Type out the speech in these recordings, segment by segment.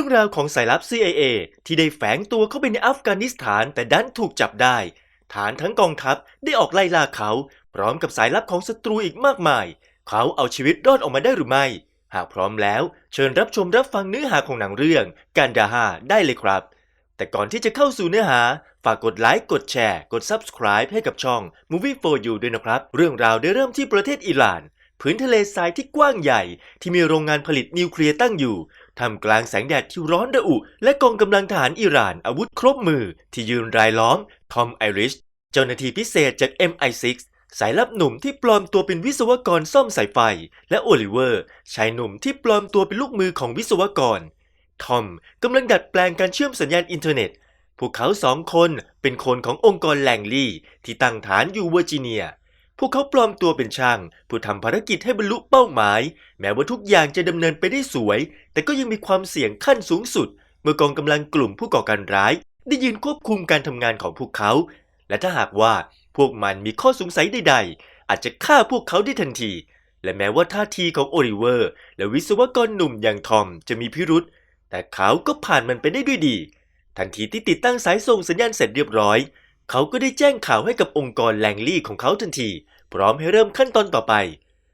รื่องราวของสายลับ CIA ที่ได้แฝงตัวเข้าไปในอัฟกานิสถานแต่ดันถูกจับได้ ฐานทั้งกองทัพได้ออกไล่ล่าเขา พร้อมกับสายลับของศัตรูอีกมากมาย เขาเอาชีวิตรอดออกมาได้หรือไม่ หากพร้อมแล้วเชิญรับชมรับฟังเนื้อหาของหนังเรื่องกันดาฮาได้เลยครับ แต่ก่อนที่จะเข้าสู่เนื้อหา ฝากกดไลค์กดแชร์ กด Subscribe ให้กับช่อง Movie for You ด้วยนะครับ เรื่องราวได้เริ่มที่ประเทศอิหร่านพื้นทะเลทรายที่กว้างใหญ่ที่มีโรงงานผลิตนิวเคลียร์ตั้งอยู่ ท่ามกลางแสงแดดที่ร้อนระอุ และกองกำลังทหารอิหร่านอาวุธครบมือที่ยืนรายล้อม ทอมไอริช เจ้าหน้าที่พิเศษจาก MI6 สายลับหนุ่มที่ปลอมตัวเป็นวิศวกรซ่อมสายไฟ และโอลิเวอร์ ชายหนุ่มที่ปลอมตัวเป็นลูกมือของวิศวกร ทอมกำลังดัดแปลงการเชื่อมสัญญาณอินเทอร์เน็ต พวกเขาสองคนเป็นคนขององค์กรแลงลี่ที่ตั้งฐานอยู่เวอร์จิเนีย พวกเขาปลอมตัวเป็นช่างผู้ทำภารกิจให้บรรลุเป้าหมาย แม้ว่าทุกอย่างจะดำเนินไปได้สวย แต่ก็ยังมีความเสี่ยงขั้นสูงสุด เมื่อกองกำลังกลุ่มผู้ก่อการร้าย ได้ยืนควบคุมการทำงานของพวกเขา และถ้าหากว่าพวกมันมีข้อสงสัยใดๆ อาจจะฆ่าพวกเขาได้ทันที และแม้ว่าท่าทีของโอลิเวอร์ และวิศวกรหนุ่มอย่างทอมจะมีพิรุษแต่เขาก็ผ่านมันไปได้ด้วยดี ทันทีที่ติดตั้งสายส่งสัญญาณเสร็จเรียบร้อย เขาก็ได้แจ้งข่าวให้กับองค์กรแลงลี่ของเขาทันที พร้อมให้เริ่มขั้นตอนต่อไป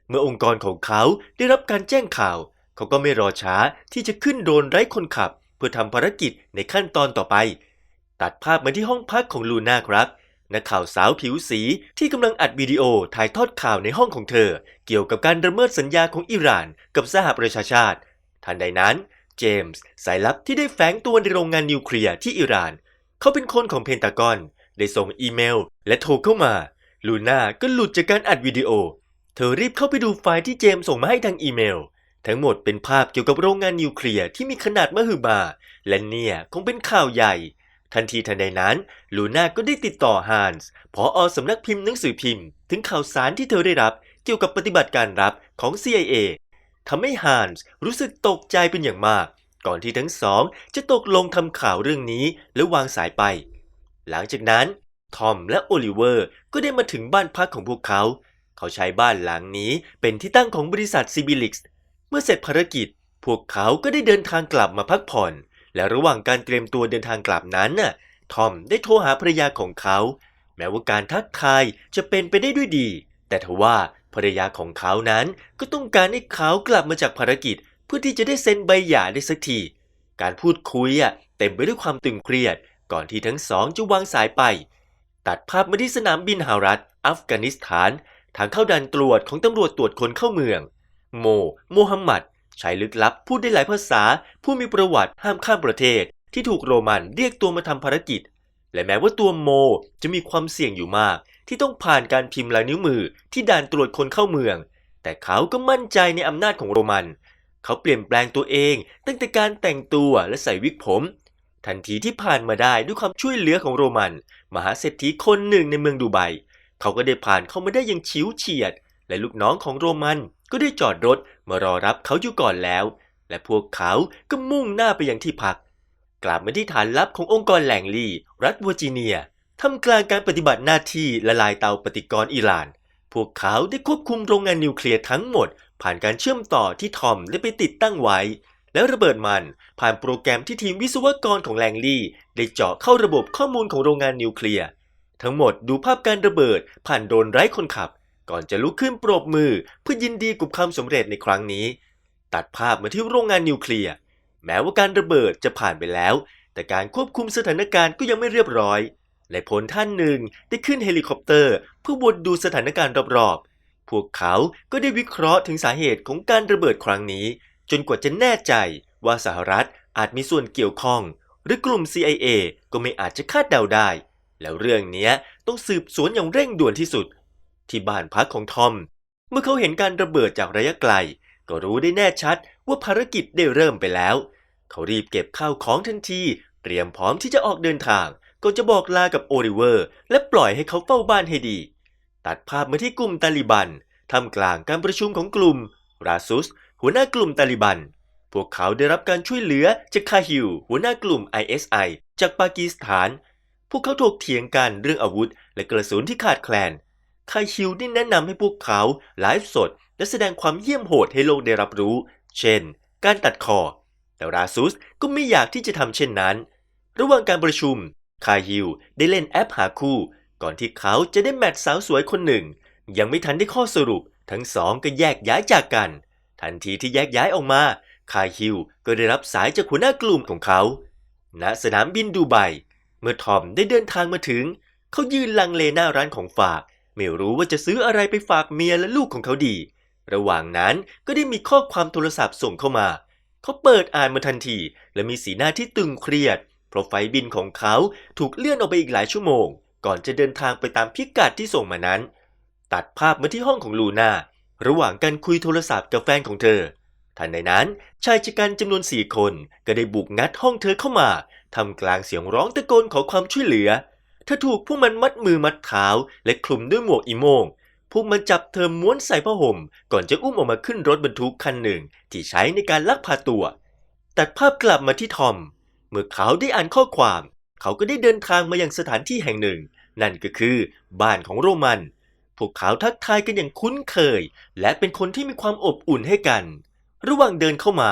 เมื่อองค์กรของเขาได้รับการแจ้งข่าว เขาก็ไม่รอช้าที่จะขึ้นโดรนไร้คนขับ เพื่อทำภารกิจในขั้นตอนต่อไป ตัดภาพมาที่ห้องพักของลูน่าครับนักข่าวสาวผิวสีที่กำลังอัดวิดีโอถ่ายทอดข่าวในห้องของเธอ เกี่ยวกับการละเมิดสัญญาของอิหร่าน กับสหประชาชาติ ทันใดนั้น เจมส์สายลับที่ได้แฝงตัวในโรงงานนิวเคลียร์ที่อิหร่าน เขาเป็นคนของเพนตากอน ได้ส่งอีเมล และโทรเข้ามา ลูน่าก็หลุดจากการอัดวิดีโอ เธอรีบเข้าไปดูไฟล์ที่เจมส์ส่งมาให้ทางอีเมล ทั้งหมดเป็นภาพเกี่ยวกับโรงงานนิวเคลียร์ที่มีขนาดมหึมา และเนี่ยคงเป็นข่าวใหญ่ ทันทีทันใดนั้น ลูน่าก็ได้ติดต่อฮันส์ผออสำนักพิมพ์หนังสือพิมพ์ ถึงข่าวสารที่เธอได้รับเกี่ยวกับปฏิบัติการลับของ CIA ทำให้ฮันส์รู้สึกตกใจเป็นอย่างมาก ก่อนที่ทั้งสองจะตกลงทำข่าวเรื่องนี้และวางสายไป หลังจากนั้นทอมและโอลิเวอร์ก็ได้มาถึงบ้านพักของพวกเขา เขาใช้บ้านหลังนี้เป็นที่ตั้งของบริษัทซิบิลิกส์เมื่อเสร็จภารกิจ พวกเขาก็ได้เดินทางกลับมาพักผ่อน และระหว่างการเตรียมตัวเดินทางกลับนั้นน่ะทอมได้โทรหาภรรยาของเขา แม้ว่าการทักทายจะเป็นไปได้ด้วยดี แต่ทว่าภรรยาของเขานั้นก็ต้องการให้เขากลับมาจากภารกิจ เพื่อที่จะได้เซ็นใบหย่าได้สักที การพูดคุยอะเต็มไปด้วยความตึงเครียด ก่อนที่ทั้งสองจะวางสายไป ตัดภาพมาที่สนามบินฮารัตอัฟกานิสถาน ทางเข้าด่านตรวจของตำรวจตรวจคนเข้าเมือง โม โมฮัมหมัดชายลึกลับพูดได้หลายภาษา ผู้มีประวัติห้ามข้ามประเทศ ที่ถูกโรมันเรียกตัวมาทำภารกิจ และแม้ว่าตัวโมจะมีความเสี่ยงอยู่มาก ที่ต้องผ่านการพิมพ์ลายนิ้วมือที่ด่านตรวจคนเข้าเมือง แต่เขาก็มั่นใจในอำนาจของโรมัน เขาเปลี่ยนแปลงตัวเอง ตั้งแต่การแต่งตัวและใส่วิกผม ทันทีที่ผ่านมาได้ด้วยความช่วยเหลือของโรมัน มหาเศรษฐีคนหนึ่งในเมืองดูไบ เขาก็ได้ผ่านเข้ามาได้อย่างชิวเฉียด และลูกน้องของโรมันก็ได้จอดรถมารอรับเขาอยู่ก่อนแล้ว และพวกเขาก็มุ่งหน้าไปยังที่พัก กลับมาที่ฐานลับขององค์กรแหลงลีรัฐเวอร์จิเนียทำกลางการปฏิบัติหน้าที่ละลายเตาปฏิกรณ์อิหร่าน พวกเขาได้ควบคุมโรงงานนิวเคลียร์ทั้งหมด ผ่านการเชื่อมต่อที่ทอมได้ไปติดตั้งไว้ แล้วระเบิดมันผ่านโปรแกรมที่ทีมวิศวกรของแลงลี่ ได้เจาะเข้าระบบข้อมูลของโรงงานนิวเคลียร์ ทั้งหมดดูภาพการระเบิดผ่านโดนไร้คนขับ ก่อนจะลุกขึ้นปรบมือเพื่อยินดีกับความสำเร็จในครั้งนี้ ตัดภาพมาที่โรงงานนิวเคลียร์ แม้ว่าการระเบิดจะผ่านไปแล้ว แต่การควบคุมสถานการณ์ก็ยังไม่เรียบร้อยและพลท่านหนึ่งได้ขึ้นเฮลิคอปเตอร์ เพื่อวนดูสถานการณ์รอบๆ พวกเขาก็ได้วิเคราะห์ถึงสาเหตุของการระเบิดครั้งนี้ จนกว่าจะแน่ใจว่าสหรัฐอาจมีส่วนเกี่ยวข้อง หรือกลุ่ม CIA ก็ไม่อาจจะคาดเดาได้ แล้วเรื่องนี้ต้องสืบสวนอย่างเร่งด่วนที่สุด ที่บ้านพักของทอม เมื่อเขาเห็นการระเบิดจากระยะไกล ก็รู้ได้แน่ชัดว่าภารกิจได้เริ่มไปแล้ว เขารีบเก็บข้าวของทันที เตรียมพร้อมที่จะออกเดินทางก่อนจะบอกลากับโอริเวอร์ และปล่อยให้เขาเฝ้าบ้านให้ดี ตัดภาพมาที่กลุ่มตาลิบันทำกลางการประชุมของกลุ่ม ราซุส หัวหน้ากลุ่มตาลิบัน พวกเขาได้รับการช่วยเหลือจากคาฮิว หัวหน้ากลุ่ม ISI จากปากีสถาน พวกเขาถกเถียงกันเรื่องอาวุธ และกระสุนที่ขาดแคลน คาฮิวได้แนะนำให้พวกเขาไลฟ์สด และแสดงความเยี่ยมโหดให้โลกได้รับรู้ เช่น การตัดคอ แต่ราซุสก็ไม่อยากที่จะทำเช่นนั้น ระหว่างการประชุม คาฮิลได้เล่นแอปหาคู่ ก่อนที่เขาจะได้แมทสาวสวยคนหนึ่ง ยังไม่ทันได้ข้อสรุป ทั้งสองก็แยกย้ายจากกัน ทันทีที่แยกย้ายออกมา คาฮิลก็ได้รับสายจากหัวหน้ากลุ่มของเขา ณ สนามบินดูไบ เมื่อทอมได้เดินทางมาถึง เขายืนลังเลหน้าร้านของฝาก ไม่รู้ว่าจะซื้ออะไรไปฝากเมียและลูกของเขาดี ระหว่างนั้นก็ได้มีข้อความโทรศัพท์ส่งเข้ามา เขาเปิดอ่านมาทันที และมีสีหน้าที่ตึงเครียด เพราะไฟบินของเขาถูกเลื่อนออกไปอีกหลายชั่วโมง ก่อนจะเดินทางไปตามพิกัดที่ส่งมานั้น ตัดภาพมาที่ห้องของลูน่า ระหว่างการคุยโทรศัพท์กับแฟนของเธอ ทันใดนั้นชายชะกันจำนวนสี่คนก็ได้บุกงัดห้องเธอเข้ามาทำกลางเสียงร้องตะโกนขอความช่วยเหลือเธอถูกพวกมันมัดมือมัดเท้าและคลุมด้วยหมวกอีโมงพวกมันจับเธอม้วนใส่ผ้าห่ม ก่อนจะอุ้มออกมาขึ้นรถบรรทุกคันหนึ่ง ที่ใช้ในการลักพาตัว ตัดภาพกลับมาที่ทอม เมื่อเขาได้อ่านข้อความ เขาก็ได้เดินทางมายังสถานที่แห่งหนึ่ง นั่นก็คือบ้านของโรมัน พวกเขาทักทายกันอย่างคุ้นเคย และเป็นคนที่มีความอบอุ่นให้กัน ระหว่างเดินเข้ามา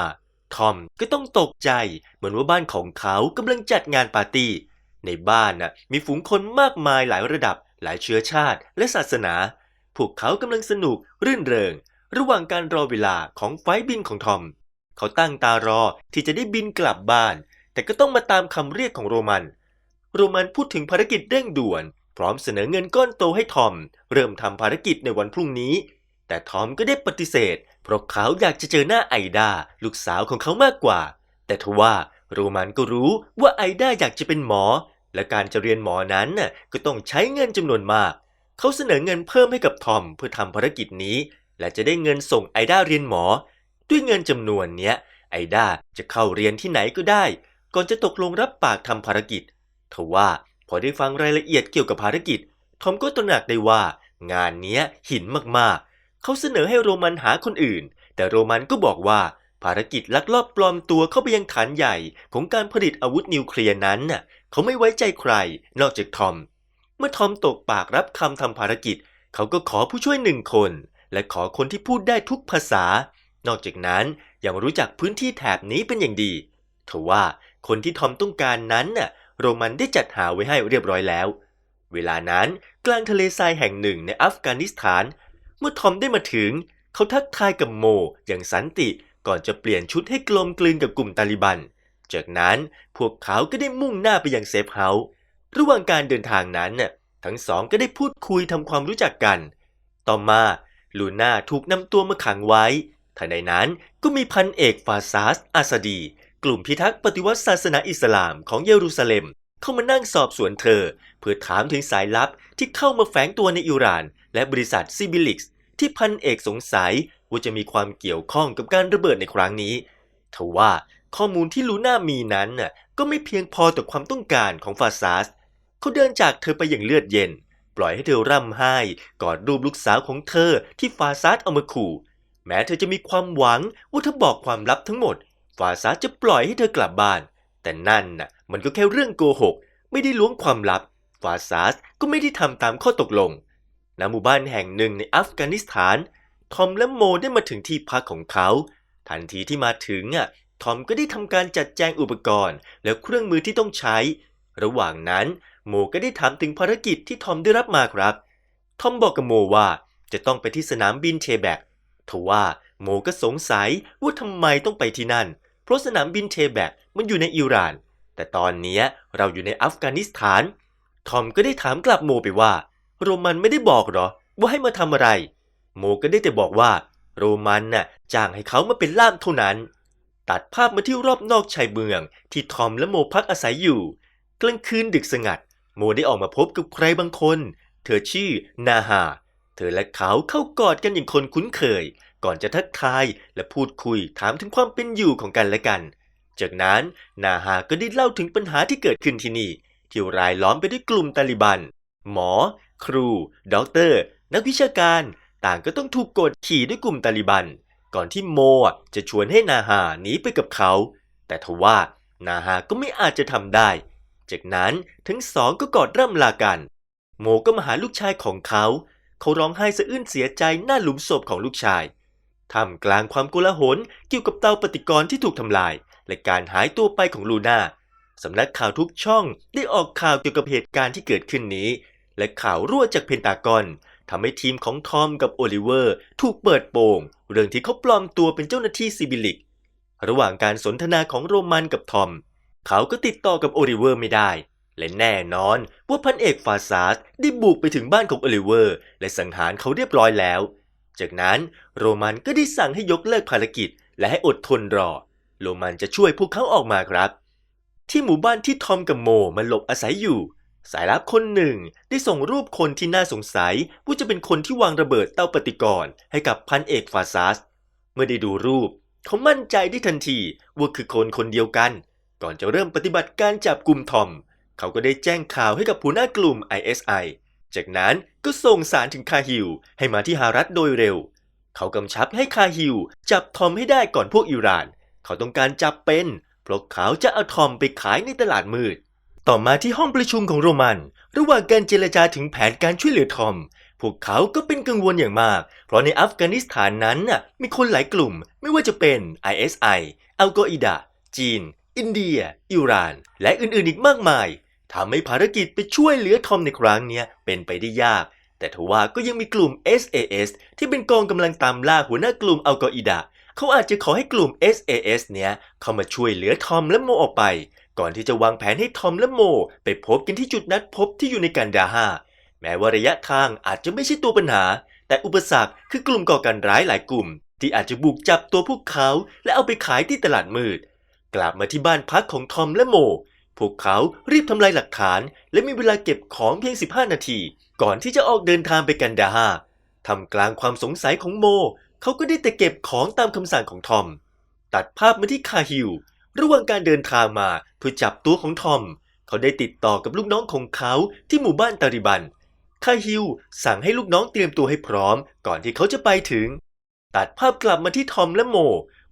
ทอมก็ต้องตกใจ เหมือนว่าบ้านของเขากำลังจัดงานปาร์ตี้ ในบ้านน่ะมีฝูงคนมากมายหลายระดับ หลายเชื้อชาติ และศาสนา พวกเขากำลังสนุกรื่นเริง ระหว่างการรอเวลาของไฟบินของทอม เขาตั้งตารอที่จะได้บินกลับบ้าน แต่ก็ต้องมาตามคำเรียกของโรมัน โรมันพูดถึงภารกิจเร่งด่วน พร้อมเสนอเงินก้อนโตให้ทอม เริ่มทำภารกิจในวันพรุ่งนี้ แต่ทอมก็ได้ปฏิเสธ เพราะเขาอยากจะเจอหน้าไอดาลูกสาวของเขามากกว่า แต่ทว่าโรมันก็รู้ว่าไอดาอยากจะเป็นหมอ และการจะเรียนหมอนั้นน่ะก็ต้องใช้เงินจำนวนมาก เขาเสนอเงินเพิ่มให้กับทอมเพื่อทำภารกิจนี้ และจะได้เงินส่งไอดาเรียนหมอ ด้วยเงินจำนวนเนี้ยไอดาจะเข้าเรียนที่ไหนก็ได้ ก่อนจะตกลงรับปากทำภารกิจทว่า พอได้ฟังรายละเอียดเกี่ยวกับภารกิจ ทอมก็ตระหนักได้ว่างานนี้หินมากๆ เขาเสนอให้โรมันหาคนอื่น แต่โรมันก็บอกว่าภารกิจลักลอบปลอมตัวเข้าไปยังฐานใหญ่ของการผลิตอาวุธนิวเคลียร์นั้นน่ะเขาไม่ไว้ใจใคร นอกจากทอม เมื่อทอมตกปากรับคำทำภารกิจ เขาก็ขอผู้ช่วยหนึ่งคน และขอคนที่พูดได้ทุกภาษา นอกจากนั้นยังรู้จักพื้นที่แถบนี้เป็นอย่างดีทว่าคนที่ทอมต้องการนั้นน่ะ โรมันได้จัดหาไว้ให้เรียบร้อยแล้ว เวลานั้นกลางทะเลทรายแห่งหนึ่งในอัฟกานิสถาน เมื่อทอมได้มาถึง เขาทักทายกับโมอย่างสันติก่อนจะเปลี่ยนชุดให้กลมกลืนกับกลุ่มตาลิบัน จากนั้นพวกเขาก็ได้มุ่งหน้าไปยังเซฟเฮาส์ระหว่างการเดินทางนั้นน่ะทั้งสองก็ได้พูดคุยทำความรู้จักกัน ต่อมาลูน่าถูกนำตัวมาขังไว้ทันใดนั้นก็มีพันเอกฟาซาสอาซาดี กลุ่มพิทักษ์ปฏิวัติศาสนาอิสลามของเยรูซาเล็ม เข้ามานั่งสอบสวนเธอ เพื่อถามถึงสายลับที่เข้ามาแฝงตัวในอิหร่าน และบริษัทซิบิลิกส์ที่พันเอกสงสัยว่าจะมีความเกี่ยวข้องกับการระเบิดในครั้งนี้ทว่าข้อมูลที่ลูน่ามีนั้นน่ะก็ไม่เพียงพอต่อความต้องการของฟาซาสเขาเดินจากเธอไปอย่างเลือดเย็น ปล่อยให้เธอร่ำไห้กอดรูปลูกสาวของเธอที่ฟาซาสเอามาขู่ แม้เธอจะมีความหวังว่าถ้าบอกความลับทั้งหมด ฟาซาจะปล่อยให้เธอกลับบ้าน แต่นั่นน่ะมันก็แค่เรื่องโกหก ไม่ได้ล้วงความลับ ฟาซาสก็ไม่ได้ทำตามข้อตกลงณหมู่บ้านแห่งหนึ่งในอัฟกานิสถาน ทอมและโมได้มาถึงที่พักของเขา ทันทีที่มาถึงอะทอมก็ได้ทำการจัดแจงอุปกรณ์ และเครื่องมือที่ต้องใช้ ระหว่างนั้นโมก็ได้ถามถึงภารกิจที่ทอมได้รับมาครับ ทอมบอกกับโมว่าจะต้องไปที่สนามบินเชแบกทว่าโมก็สงสัยว่าทำไมต้องไปที่นั่น เพราะสนามบินเชแบกมันอยู่ในอิหร่าน แต่ตอนนี้เราอยู่ในอัฟกานิสถาน ทอมก็ได้ถามกลับโมไปว่า โรมันไม่ได้บอกหรอ ว่าให้มาทำอะไร โมก็ได้แต่บอกว่า โรมันน่ะจ้างให้เขามาเป็นล่ามเท่านั้น ตัดภาพมาที่รอบนอกชายเมือง ที่ทอมและโมพักอาศัยอยู่ กลางคืนดึกสงัด โมได้ออกมาพบกับใครบางคน เธอชื่อนาฮาเธอและเขาเข้ากอดกันอย่างคนคุ้นเคย ก่อนจะทักทายและพูดคุยถามถึงความเป็นอยู่ของกันและกัน จากนั้นนาฮาก็ได้เล่าถึงปัญหาที่เกิดขึ้นที่นี่ ที่รายล้อมไปด้วยกลุ่มตาลิบัน หมอ ครูด็อกเตอร์ นักวิชาการ ต่างก็ต้องถูกกดขี่ด้วยกลุ่มตาลิบัน ก่อนที่โมจะชวนให้นาฮาหนีไปกับเขา แต่ทว่านาฮาก็ไม่อาจจะทำได้ จากนั้นทั้งสองก็กอดร่ำลากัน โมก็มาหาลูกชายของเขา เขาร้องไห้สะอื้นเสียใจหน้าหลุมศพของลูกชาย ท่ามกลางความโกลาหลเกี่ยวกับเตาปฏิกรณ์ที่ถูกทำลาย และการหายตัวไปของลูน่าสำนักข่าวทุกช่องได้ออกข่าวเกี่ยวกับเหตุการณ์ที่เกิดขึ้นนี้ และข่าวรั่วจากเพนตากอนทำให้ทีมของทอมกับโอลิเวอร์ถูกเปิดโปงเรื่องที่เขาปลอมตัวเป็นเจ้าหน้าที่ซิบิลิก ระหว่างการสนทนาของโรมันกับทอม เขาก็ติดต่อกับโอลิเวอร์ไม่ได้ และแน่นอนว่าพันเอกฟาซาสได้บุกไปถึงบ้านของโอลิเวอร์ และสังหารเขาเรียบร้อยแล้ว จากนั้นโรมันก็ได้สั่งให้ยกเลิกภารกิจ และให้อดทนรอ โรมันจะช่วยพวกเขาออกมาครับ ที่หมู่บ้านที่ทอมกับโมมันหลบอาศัยอยู่ สายลับคนหนึ่งได้ส่งรูปคนที่น่าสงสัยว่าจะเป็นคนที่วางระเบิดเตาปฏิกรณ์ให้กับพันเอกฟาซัส เมื่อได้ดูรูป เขามั่นใจได้ทันทีว่าคือคนคนเดียวกัน ก่อนจะเริ่มปฏิบัติการจับกลุ่มทอม เขาก็ได้แจ้งข่าวให้กับหัวหน้ากลุ่ม ISI จากนั้นก็ส่งสารถึงคาฮิลให้มาที่ฮารัตโดยเร็ว เขากำชับให้คาฮิลจับทอมให้ได้ก่อนพวกอิหร่าน เขาต้องการจับเป็น เพราะเขาจะเอาทอมไปขายในตลาดมืด ต่อมาที่ห้องประชุมของโรมัน ระหว่างการเจรจาถึงแผนการช่วยเหลือทอม พวกเขาก็เป็นกังวลอย่างมาก เพราะในอัฟกานิสถานนั้นน่ะมีคนหลายกลุ่ม ไม่ว่าจะเป็น ISI อัลกออิดะจีน อินเดีย อิหร่าน และอื่นๆอีกมากมาย ทำให้ภารกิจไปช่วยเหลือทอมในครั้งนี้เป็นไปได้ยาก แต่ทว่าก็ยังมีกลุ่ม SAS ที่เป็นกองกำลังตามล่าหัวหน้ากลุ่มอัลกออิดะเขาอาจจะขอให้กลุ่ม SAS เนี้ยเข้ามาช่วยเหลือทอมและโมออกไป ก่อนที่จะวางแผนให้ทอมและโม ไปพบกันที่จุดนัดพบที่อยู่ในกันดาฮาแม้ว่าระยะทางอาจจะไม่ใช่ตัวปัญหา แต่อุปสรรคคือกลุ่มก่อการร้ายหลายกลุ่ม ที่อาจจะบุกจับตัวพวกเขา และเอาไปขายที่ตลาดมืด กลับมาที่บ้านพักของทอมและโม พวกเขารีบทำลายหลักฐาน และมีเวลาเก็บของเพียง 15 นาที ก่อนที่จะออกเดินทางไปกันดาฮาทำกลางความสงสัยของโม เขาก็ได้แต่เก็บของตามคำสั่งของทอม ตัดภาพมาที่คาฮิล ระหว่างการเดินทางมาเพื่อจับตัวของทอม เขาได้ติดต่อกับลูกน้องของเขาที่หมู่บ้านตาริบัน คาฮิลสั่งให้ลูกน้องเตรียมตัวให้พร้อม ก่อนที่เขาจะไปถึง ตัดภาพกลับมาที่ทอมและโม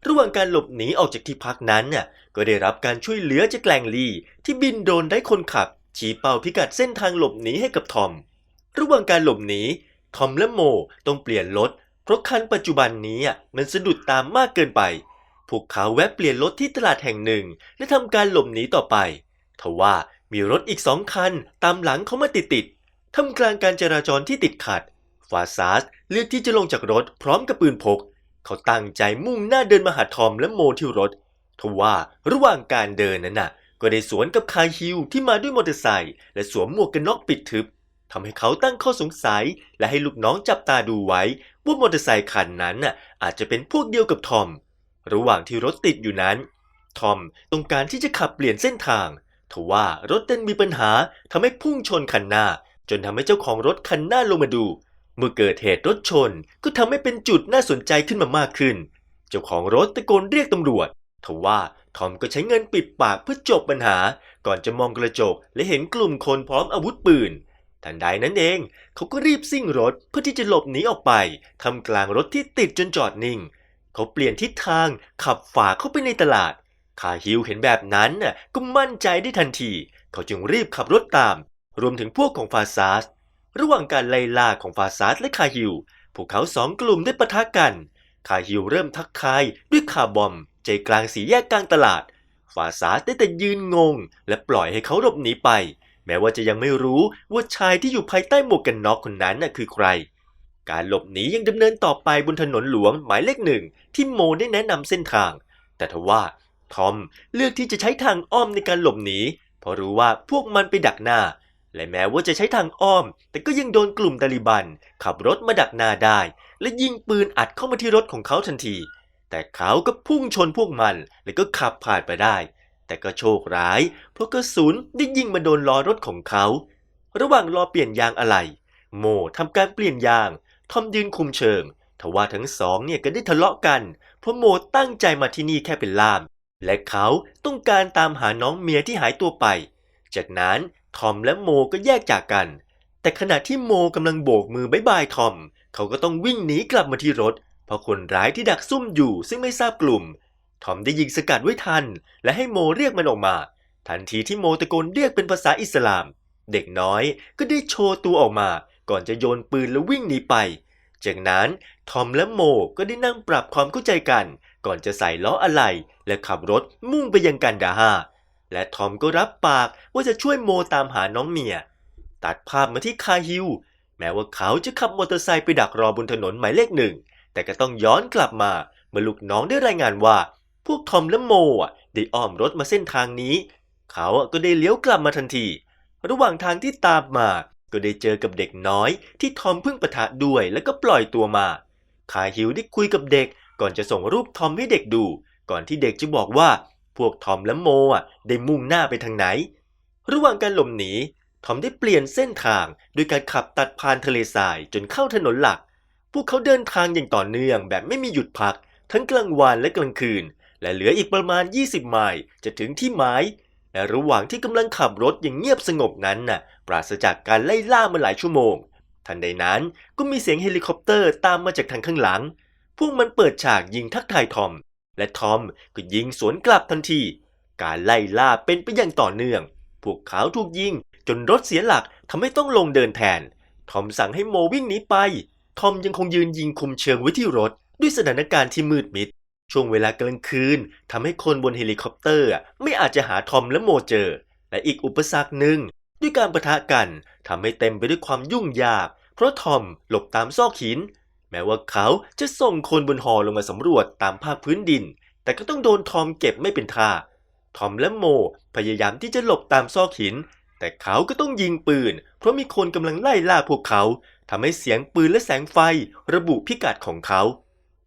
ระหว่างการหลบหนีออกจากที่พักนั้นน่ะ ก็ได้รับการช่วยเหลือจากแกลงลีที่บินโดนได้คนขับ ชี้เป้าพิกัดเส้นทางหลบหนีให้กับทอม ระหว่างการหลบหนีทอมและโมต้องเปลี่ยนรถเพราะคันปัจจุบันนี้มันสะดุดตามมากเกินไป พวกเขาแวะเปลี่ยนรถที่ตลาดแห่งหนึ่ง และทำการหลบหนีต่อไปทว่ามีรถอีกสองคันตามหลังเขามาติดติดๆทำกลางการจราจรที่ติดขัดฟาซาสเลือกที่จะลงจากรถพร้อมกับปืนพก เขาตั้งใจมุ่งหน้าเดินมาหาทอมและโมที่รถ ทว่าระหว่างการเดินนั้นน่ะ ก็ได้สวนกับคาฮิวที่มาด้วยมอเตอร์ไซค์และสวมหมวกกันน็อกปิดทึบทำให้เขาตั้งข้อสงสัย และให้ลูกน้องจับตาดูไว้ ว่ามอเตอร์ไซค์คันนั้นน่ะอาจจะเป็นพวกเดียวกับทอม ระหว่างที่รถติดอยู่นั้น ทอมต้องการที่จะขับเปลี่ยนเส้นทางทว่ารถดันมีปัญหาทำให้พุ่งชนคันหน้า จนทำให้เจ้าของรถคันหน้าลงมาดู เมื่อเกิดเหตุรถชนก็ทำให้เป็นจุดน่าสนใจขึ้นมามากขึ้น เจ้าของรถตะโกนเรียกตำรวจ ทว่าทอมก็ใช้เงินปิดปากเพื่อจบปัญหา ก่อนจะมองกระจกและเห็นกลุ่มคนพร้อมอาวุธปืน ทันใดนั้นเอง เขาก็รีบซิ่งรถเพื่อที่จะหลบหนีออกไปทำกลางรถที่ติดจนจอดนิ่ง เขาเปลี่ยนทิศทางขับฝ่าเข้าไปในตลาด คาฮิวเห็นแบบนั้นน่ะก็มั่นใจได้ทันที เขาจึงรีบขับรถตาม รวมถึงพวกของฟาซาสระหว่างการไล่ล่าของฟาซาสและคาฮิวพวกเขาสองกลุ่มได้ปะทะกัน คาฮิวเริ่มทักทายด้วยคาร์บอม ใจกลางสีแยกกลางตลาดฟาซาได้แต่ยืนงง และปล่อยให้เขาหลบหนีไป แม้ว่าจะยังไม่รู้ว่าชายที่อยู่ภายใต้หมวกกันน็อกคนนั้นน่ะคือใคร การหลบหนียังดำเนินต่อไปบนถนนหลวงหมายเลขหนึ่งที่โมได้แนะนำเส้นทาง แต่ทว่าทอมเลือกที่จะใช้ทางอ้อมในการหลบหนีเพราะรู้ว่าพวกมันไปดักหน้า และแม้ว่าจะใช้ทางอ้อม แต่ก็ยังโดนกลุ่มตาลิบัน ขับรถมาดักหน้าได้ และยิงปืนอัดเข้ามาที่รถของเขาทันที แต่เขาก็พุ่งชนพวกมัน แล้วก็ขับผ่านไปได้ แต่ก็โชคร้าย เพราะกระสุนได้ยิงมาโดนล้อรถของเขา ระหว่างรอเปลี่ยนยางอะไหล่โมทำการเปลี่ยนยาง ทอมยืนคุมเชิงทว่าทั้งสองเนี่ยก็ได้ทะเลาะกัน เพราะโมตั้งใจมาที่นี่แค่เป็นล่าม และเขาต้องการตามหาน้องเมียที่หายตัวไป จากนั้นทอมและโมก็แยกจากกัน แต่ขณะที่โมกำลังโบกมือบายบายทอม เขาก็ต้องวิ่งหนีกลับมาที่รถ ราะคนร้ายที่ดักซุ่มอยู่ซึ่งไม่ทราบกลุ่ม ทอมได้ยิงสกัดไว้ทัน และให้โมเรียกมันออกมา ทันทีที่โมตะโกนเรียกเป็นภาษาอิสลาม เด็กน้อยก็ได้โชว์ตัวออกมา ก่อนจะโยนปืนแล้ววิ่งหนีไป จากนั้นทอมและโมก็ได้นั่งปรับความเข้าใจกัน ก่อนจะใส่ล้ออะไหล่และขับรถมุ่งไปยังกันดาฮาและทอมก็รับปากว่าจะช่วยโมตามหาน้องเมีย ตัดภาพมาที่คาฮิว แม้ว่าเขาจะขับมอเตอร์ไซค์ไปดักรอบนถนนหมายเลขหนึ่ง แต่ก็ต้องย้อนกลับมาเมื่อลูกน้องได้รายงานว่า พวกทอมและโมอะได้อ้อมรถมาเส้นทางนี้ เขาอะก็ได้เลี้ยวกลับมาทันที ระหว่างทางที่ตามมา ก็ได้เจอกับเด็กน้อย ที่ทอมเพิ่งปะทะด้วยแล้วก็ปล่อยตัวมาคาฮิวได้คุยกับเด็ก ก่อนจะส่งรูปทอมให้เด็กดู ก่อนที่เด็กจะบอกว่า พวกทอมและโมอะได้มุ่งหน้าไปทางไหน ระหว่างการหลบหนีทอมได้เปลี่ยนเส้นทางโดยการขับตัดผ่านทะเลทรายจนเข้าถนนหลัก พวกเขาเดินทางอย่างต่อเนื่องแบบไม่มีหยุดพัก ทั้งกลางวันและกลางคืน และเหลืออีกประมาณ 20 ไมล์จะถึงที่หมายและระหว่างที่กำลังขับรถอย่างเงียบสงบนั้นน่ะ ปราศจากการไล่ล่ามาหลายชั่วโมง ทันใดนั้นก็มีเสียงเฮลิคอปเตอร์ตามมาจากทางข้างหลัง พวกมันเปิดฉากยิงทักทายทอม และทอมก็ยิงสวนกลับทันที การไล่ล่าเป็นไปอย่างต่อเนื่อง พวกเขาถูกยิงจนรถเสียหลักทำให้ต้องลงเดินแทน ทอมสั่งให้โมวิ่งหนีไป ทอมยังคงยืนยิงคุมเชิงไว้ที่รถ ด้วยสถานการณ์ที่มืดมิด ช่วงเวลากลางคืนทำให้คนบนเฮลิคอปเตอร์ไม่อาจจะหาทอมและโมเจอ และอีกอุปสรรคหนึ่งด้วยการประทะกันทำให้เต็มไปด้วยความยุ่งยาก เพราะทอมหลบตามซอกหิน แม้ว่าเขาจะส่งคนบนหอลงมาสำรวจตามภาคพื้นดิน แต่ก็ต้องโดนทอมเก็บไม่เป็นท่าทอมและโมพยายามที่จะหลบตามซอกหิน แต่เขาก็ต้องยิงปืน เพราะมีคนกำลังไล่ล่าพวกเขา ทำให้เสียงปืนและแสงไฟระบุพิกัดของเขา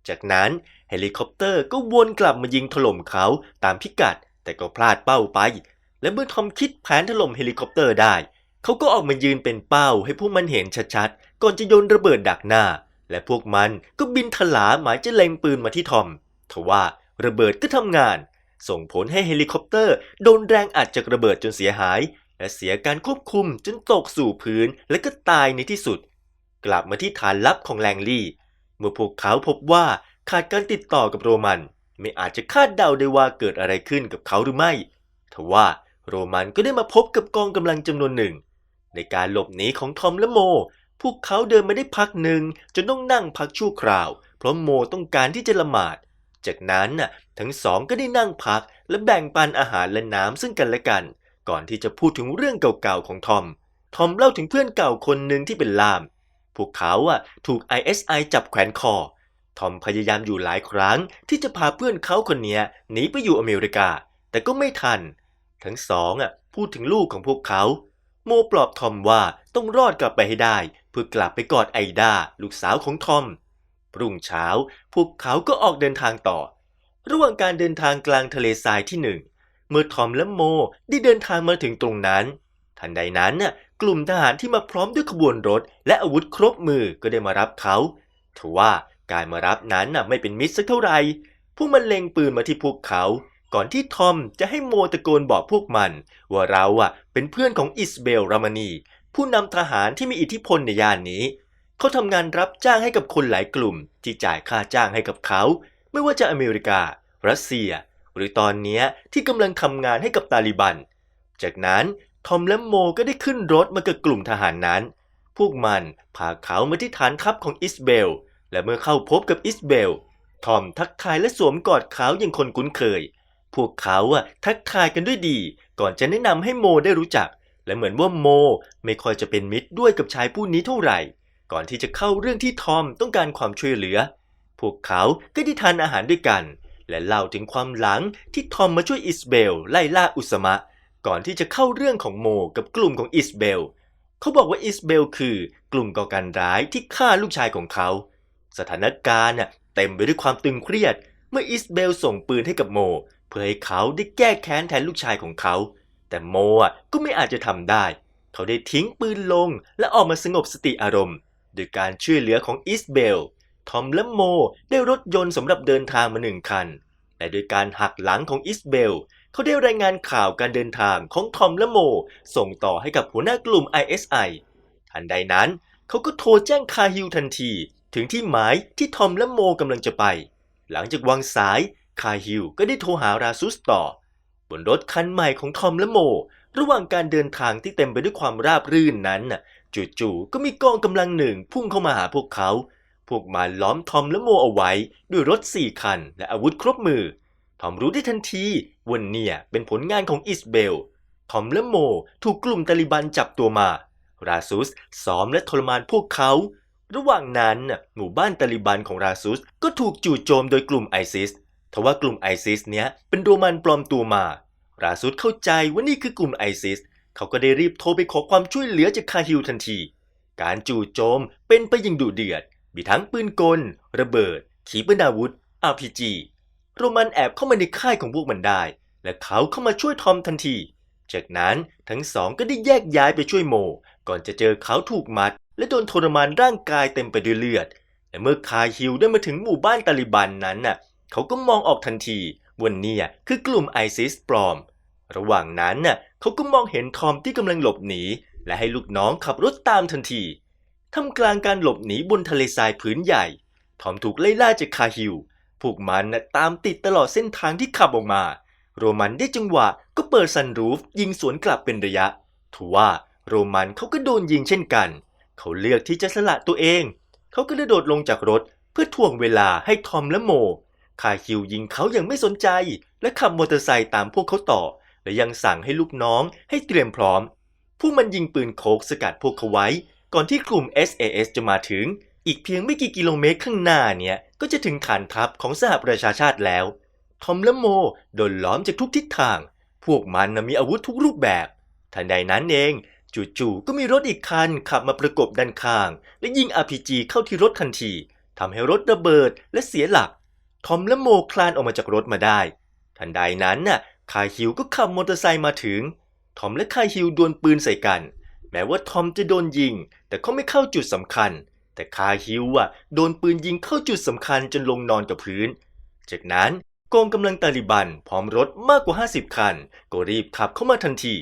จากนั้นเฮลิคอปเตอร์ก็วนกลับมายิงถล่มเขาตามพิกัด แต่ก็พลาดเป้าไป และเมื่อทอมคิดแผนถล่มเฮลิคอปเตอร์ได้ เขาก็ออกมายืนเป็นเป้าให้พวกมันเห็นชัดๆ ก่อนจะโยนระเบิดดักหน้า และพวกมันก็บินถลาหมายจะเล็งปืนมาที่ทอมทว่าระเบิดก็ทำงาน ส่งผลให้เฮลิคอปเตอร์โดนแรงอัดจากระเบิดจนเสียหาย และเสียการควบคุมจนตกสู่พื้นและก็ตายในที่สุด กลับมาที่ฐานลับของแรงลี่ เมื่อพวกเขาพบว่าขาดการติดต่อกับโรมัน ไม่อาจจะคาดเดาได้ว่าเกิดอะไรขึ้นกับเขาหรือไม่ทว่าโรมันก็ได้มาพบกับกองกำลังจำนวนหนึ่ง ในการหลบหนีของทอมและโม พวกเขาเดินมาได้พักหนึ่งจนต้องนั่งพักชั่วคราว เพราะโมต้องการที่จะละหมาด จากนั้นน่ะทั้งสองก็ได้นั่งพักและแบ่งปันอาหารและน้ำซึ่งกันและกัน ก่อนที่จะพูดถึงเรื่องเก่าๆของทอม ทอมเล่าถึงเพื่อนเก่าคนหนึ่งที่เป็นล่าม พวกเขาอะถูก ISI จับแขวนคอ ทอมพยายามอยู่หลายครั้งที่จะพาเพื่อนเขาคนนี้หนีไปอยู่อเมริกา แต่ก็ไม่ทัน ทั้งสองอะพูดถึงลูกของพวกเขา โมปลอบทอมว่าต้องรอดกลับไปให้ได้ เพื่อกลับไปกอดไอดาลูกสาวของทอมรุ่งเช้าพวกเขาก็ออกเดินทางต่อ ระหว่างการเดินทางกลางทะเลทรายที่หนึ่ง เมื่อทอมและโมได้เดินทางมาถึงตรงนั้น ทันใดนั้นน่ะ กลุ่มทหารที่มาพร้อมด้วยขบวนรถ และอาวุธครบมือก็ได้มารับเขาทว่าการมารับนั้นน่ะไม่เป็นมิตรสักเท่าไหร่พวกมันเล็งปืนมาที่พวกเขา ก่อนที่ทอมจะให้โมตะโกนบอกพวกมัน ว่าเราอะเป็นเพื่อนของอิสเบลรามานี ผู้นำทหารที่มีอิทธิพลในย่านนี้ เขาทำงานรับจ้างให้กับคนหลายกลุ่ม ที่จ่ายค่าจ้างให้กับเขา ไม่ว่าจะอเมริกา รัสเซีย หรือตอนนี้ที่กำลังทำงานให้กับตาลิบัน จากนั้น ทอมและโมก็ได้ขึ้นรถมากับกลุ่มทหารนั้น พวกมันพาเขามาที่ฐานทัพของอิสเบล และเมื่อเข้าพบกับอิสเบล ทอมทักทายและสวมกอดเขาอย่างคนคุ้นเคย พวกเขาอะทักทายกันด้วยดี ก่อนจะแนะนำให้โมได้รู้จัก และเหมือนว่าโม ไม่ค่อยจะเป็นมิตรด้วยกับชายผู้นี้เท่าไหร่ ก่อนที่จะเข้าเรื่องที่ทอมต้องการความช่วยเหลือ พวกเขาก็ได้ทานอาหารด้วยกัน และเล่าถึงความหลังที่ทอมมาช่วยอิสเบลไล่ล่าอุสมะ ก่อนที่จะเข้าเรื่องของโมกับกลุ่มของอิสเบล เขาบอกว่าอิสเบลคือกลุ่มก่อการร้ายที่ฆ่าลูกชายของเขา สถานการณ์เต็มไปด้วยความตึงเครียด เมื่ออิสเบลส่งปืนให้กับโม เพื่อให้เขาได้แก้แค้นแทนลูกชายของเขา แต่โมก็ไม่อาจจะทำได้ เขาได้ทิ้งปืนลงและออกมาสงบสติอารมณ์โดยการช่วยเหลือของอิสเบล ทอมและโมได้รถยนต์สำหรับเดินทางมาหนึ่งคันและโดยการหักหลังของอิสเบล เขาได้รายงานข่าวการเดินทางของทอมและโม ส่งต่อให้กับหัวหน้ากลุ่ม ISI ทันใดนั้น เขาก็โทรแจ้งคาฮิวทันที ถึงที่หมายที่ทอมและโมกำลังจะไป หลังจากวางสายคาฮิวก็ได้โทรหาราซุสต่อ บนรถคันใหม่ของทอมและโม ระหว่างการเดินทางที่เต็มไปด้วยความราบรื่นนั้นจู่ๆก็มีกองกำลังหนึ่งพุ่งเข้ามาหาพวกเขาพวกมันล้อมทอมและโมเอาไว้ด้วยรถสี่คันและอาวุธครบมือ ทอมรู้ได้ทันที ว่าเนี่ยเป็นผลงานของอิสเบล ทอมและโม ถูกกลุ่มตาลิบันจับตัวมา ราซุสซ้อมและทรมานพวกเขา ระหว่างนั้นหมู่บ้านตาลิบันของราซุสก็ถูกจู่โจมโดยกลุ่มไอซิสทว่ากลุ่มไอซิสเนี้ยเป็นโรมันปลอมตัวมา ราซุสเข้าใจว่านี่คือกลุ่มไอซิส เขาก็ได้รีบโทรไปขอความช่วยเหลือจากคาฮิลทันที การจู่โจมเป็นไปอย่างดุเดือด มีทั้งปืนกล ระเบิด ขีปนาวุธ RPG โรมันแอบเข้ามาในค่ายของพวกมันได้ และเขาเข้ามาช่วยทอมทันที จากนั้นทั้งสองก็ได้แยกย้ายไปช่วยโม ก่อนจะเจอเขาถูกมัด และโดนทรมานร่างกายเต็มไปด้วยเลือด และเมื่อคาฮิลได้มาถึงหมู่บ้านตาลิบันนั้นน่ะ เขาก็มองออกทันทีว่านี่คือกลุ่มไอซิสปลอม ระหว่างนั้นน่ะเขาก็มองเห็นทอมที่กำลังหลบหนี และให้ลูกน้องขับรถตามทันทีท่ามกลางการหลบหนีบนทะเลทรายผืนใหญ่ ทอมถูกไล่ล่าจากคาฮิล พวกมันน่ะตามติดตลอดเส้นทางที่ขับออกมา โรมันได้จังหวะก็เปิดซันรูฟยิงสวนกลับเป็นระยะทว่าโรมันเขาก็โดนยิงเช่นกัน เขาเลือกที่จะสละตัวเอง เขาก็ได้โดดลงจากรถเพื่อถ่วงเวลาให้ทอมและโม คาฮิวยิงเขาอย่างไม่สนใจ และขับมอเตอร์ไซค์ตามพวกเขาต่อ และยังสั่งให้ลูกน้องให้เตรียมพร้อม พวกมันยิงปืนโคกสกัดพวกเขาไว้ ก่อนที่กลุ่ม SAS จะมาถึง อีกเพียงไม่กี่กิโลเมตรข้างหน้าเนี่ย ก็จะถึงฐานทัพของสหประชาชาติแล้ว ทอมและโมโดนล้อมจากทุกทิศทาง พวกมันมีอาวุธทุกรูปแบบ ทันใดนั้นเองจู่ๆก็มีรถอีกคันขับมาประกบด้านข้าง และยิง RPG เข้าที่รถทันทีทำให้รถระเบิดและเสียหลัก ทอมและโมคลานออกมาจากรถมาได้ ทันใดนั้นน่ะคายฮิวก็ขับมอเตอร์ไซค์มาถึง ทอมและคายฮิวดวลปืนใส่กัน แม้ว่าทอมจะโดนยิง แต่เขาไม่เข้าจุดสำคัญ แต่คาฮิวอะโดนปืนยิงเข้าจุดสำคัญจนลงนอนกับพื้น จากนั้นกองกำลังตาลิบันพร้อมรถมากกว่า 50 คัน ก็รีบขับเข้ามาทันที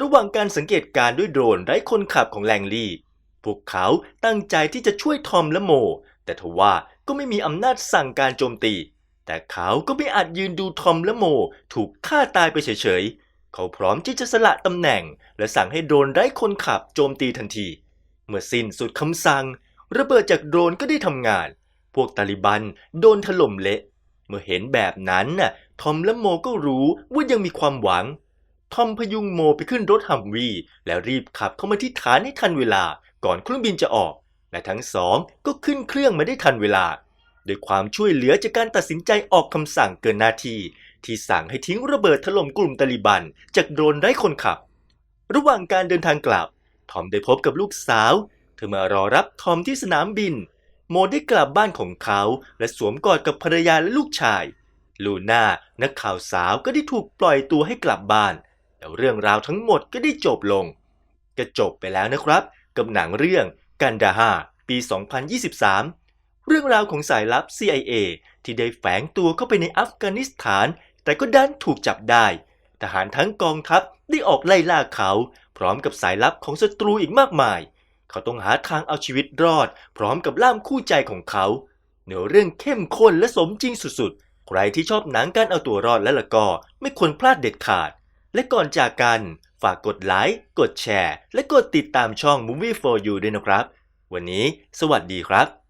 ระหว่างการสังเกตการด้วยโดรนไร้คนขับของแลงลี่ พวกเขาตั้งใจที่จะช่วยทอมและโม แต่ทว่าก็ไม่มีอำนาจสั่งการโจมตี แต่เขาก็ไม่อาจยืนดูทอมและโม ถูกฆ่าตายไปเฉยๆ เขาพร้อมที่จะสละตำแหน่ง และสั่งให้โดรนไร้คนขับโจมตีทันที เมื่อสิ้นสุดคำสั่ง ระเบิดจากโดรนก็ได้ทำงาน พวกตาลิบันโดนถล่มเละ เมื่อเห็นแบบนั้นน่ะทอมและโมก็รู้ว่ายังมีความหวัง ทอมพยุงโมไปขึ้นรถฮัมวีแล้วรีบขับเข้ามาที่ฐานให้ทันเวลา ก่อนเครื่องบินจะออก และทั้งสองก็ขึ้นเครื่องมาได้ทันเวลาด้วยความช่วยเหลือจากการตัดสินใจออกคำสั่งเกินหน้าที่ ที่สั่งให้ทิ้งระเบิดถล่มกลุ่มตาลิบัน จากโดรนไร้คนขับ ระหว่างการเดินทางกลับ ทอมได้พบกับลูกสาว อมารอรับทอมที่สนามบิน โมได้กลับบ้านของเขาและสวมกอดกับภรรยาและลูกชาย ลูน่านักข่าวสาวก็ได้ถูกปล่อยตัวให้กลับบ้าน แล้วเรื่องราวทั้งหมดก็ได้จบลง ก็จบไปแล้วนะครับ กับหนังเรื่องกันดาฮาปี 2023 เรื่องราวของสายลับ CIA ที่ได้แฝงตัวเข้าไปในอัฟกานิสถาน แต่ก็ดันถูกจับได้ ทหารทั้งกองทัพได้ออกไล่ล่าเขา พร้อมกับสายลับของศัตรูอีกมากมาย เขาต้องหาทางเอาชีวิตรอด พร้อมกับล่ามคู่ใจของเขาเนื้อเรื่องเข้มข้นและสมจริงสุดๆ ใครที่ชอบหนังการเอาตัวรอดและละก็ไม่ควรพลาดเด็ดขาด และก่อนจากกัน ฝากกดไลค์ กดแชร์ และกดติดตามช่อง Movie for You ด้วยนะครับ วันนี้ สวัสดีครับ